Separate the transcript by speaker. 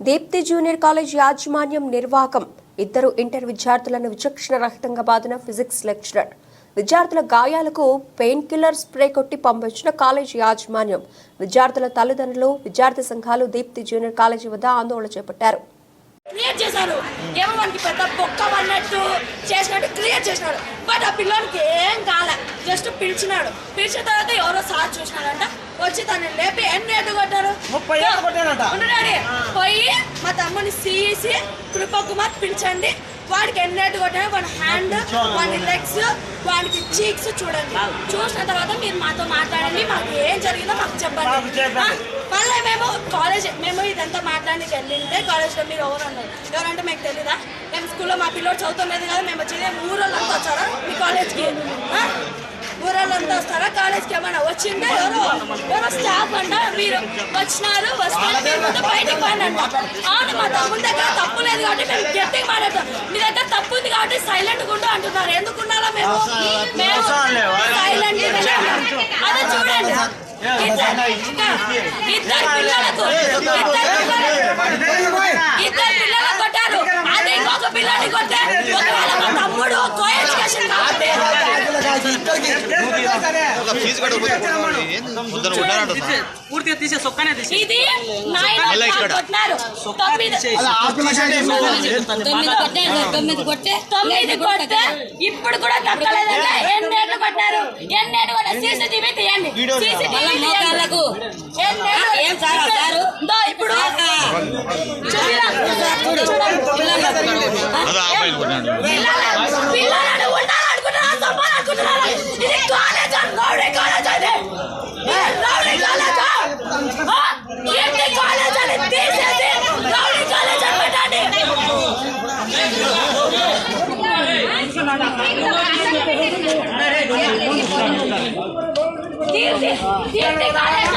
Speaker 1: Deepti junior college యాజమాన్యం నిర్వాహకం. ఇద్దరు inter విద్యార్థులను విచక్షణ రహితంగా బాధిన ఫిజిక్స్ లెక్చరర్. విద్యార్థుల గాయాలకు పెయిన్ కిల్లర్ స్ప్రే కొట్టి పంపించిన కాలేజ్ యాజమాన్యం. విద్యార్థుల తల్లిదండ్రులు విద్యార్థి సంఘాలు దీప్తి జూనియర్ కాలేజీ వద్ద ఆందోళన చేపట్టారు.
Speaker 2: క్రియేట్ చేశారు. ఏమో మనకి పెద్ద బొక్క అన్నట్టు చేసినట్టు క్లియర్ చేసినాడు. బట్ ఆ పిల్లోనికి ఏం కాలే. జస్ట్ పిలిచినాడు. పిలిచిన తర్వాత ఎవరో సాచు వచ్చి తను లేపి ఎన్ని ఏళ్ళు కొట్టారు?
Speaker 3: ముప్పై ఏళ్ళు.
Speaker 2: పోయి మా తమ్ముని సీసి కృపకుమార్ పిలిచండి. వాడికి ఎన్ని ఏళ్ళు కొట్టారు వాడి హ్యాండ్ వాడి లెగ్స్ వాడికి చీక్స్ చూడండి. చూసిన తర్వాత మీరు మాతో మాట్లాడండి మాకు ఏం జరిగిందో మాకు చెప్పండి? మళ్ళీ మేము కాలేజ్ మేము ఇదంతా మాట్లాడి వెళ్ళింటే కాలేజ్లో మీరు ఎవరు అన్నారు? ఎవరంటే మీకు తెలీదా? మేము స్కూల్లో మా పిల్లలు చదువుతున్నది కదా మేము వచ్చేది ఊరోళ్ళంతా వచ్చారా మీ కాలేజ్కి? ఆ? ఊరోళ్ళంతా వస్తారా? కాలేజ్కి ఏమైనా వచ్చిందే? ఎవరు? ఎవరో స్టాఫ్ అంట? మీరు వచ్చినారు వస్తున్నారు ముందు బయటకు పోండి అంట. అవును మా తమ్ముడి దగ్గర తప్పు లేదు కాబట్టి మేము గట్టిగా మాట్లాడతాం మీ దగ్గర తప్పు ఉంది కాబట్టి సైలెంట్ గుండు అంటున్నారు. ఎందుకు ఉండాలా మేము? మేము సైలెంట్ అదే చూడండి. ఇద్దరు పిల్లలకు ఇద్దరు పిల్లలకు ఇద్దరు పిల్లలు కొట్టారు అది ఇంకొక పిల్లని కొట్టే ఒకవేళ మా తమ్ముడు కో ఎడ్యుకేషన్ కాబట్టి
Speaker 4: ఒక ఫీజు కట్టకపోతే పొద్దున కొట్టారంట
Speaker 3: పూర్తిగా తీసే సొక్కనే తీసే
Speaker 2: ఇప్పుడు కూడా తగ్గలేదంటే ఎన్నేళ్ళు కొట్టారు ఎన్నేళ్ళు కూడా సీసీటీవీ తీయండి. సీసీటీవీ
Speaker 5: ఏం సార్
Speaker 2: ఇప్పుడు. పిల్లలు. చంపాలనుకుంటున్నారా ఇది కాలేజ్ రౌడీ కాలేజ్ అది ఇది రౌడీ కాలేజ్ ఆ? ఏంటి కాలేజ్ అని తీసేసి రౌడీ కాలేజ్ అని పెట్టండి తీసి తీసి కాలేజ్